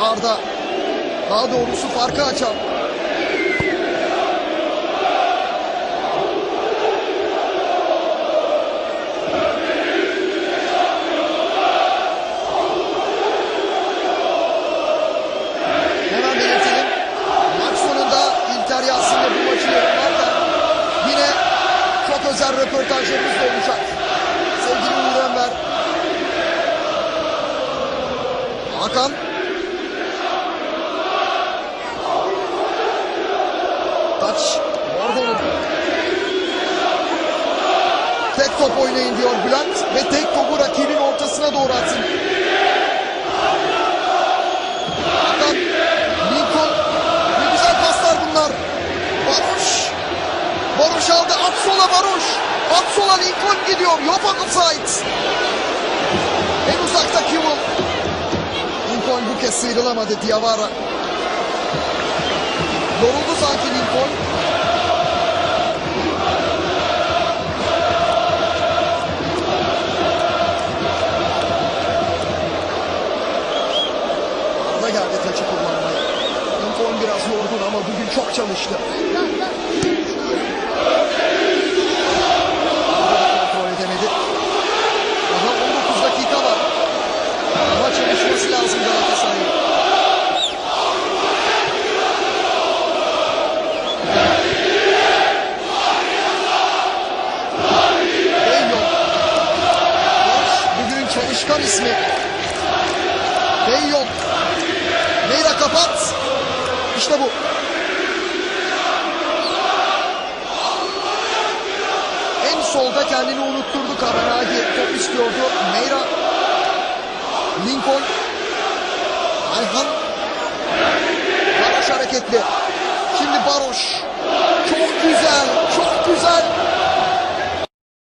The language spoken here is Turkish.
Arda daha doğrusu farkı açan. Özel röportajlarımız da olacak. Sevgili Uğur Enver. Hakan. Top oynayın diyor Bülent ve tek topu rakibin ortasına doğru atın. Hakan. Lincoln. Ne güzel paslar bunlar. Baroş. Baroş aldı. At sola Baroş. At sola Lincoln gidiyor. Yok offside. En uzakta Kimmel. Lincoln bu kez sıyrılamadı Diawara. Yoruldu sanki Lincoln. Arda geldi taçı kullanmaya. Lincoln biraz yorgun ama bugün çok çalıştı. Kontrol edemedi. Daha 19 dakika var. Ama çalışması lazım Galatasaray'ın. Beyyon. Bugün çalışkan ismi. Beyyon. Meyra kapat. İşte bu. En solda kendini unutturdu Karanagi. Top istiyordu. Meyra. Lincoln. Ayhan. Baroş hareketli. Şimdi Baroş.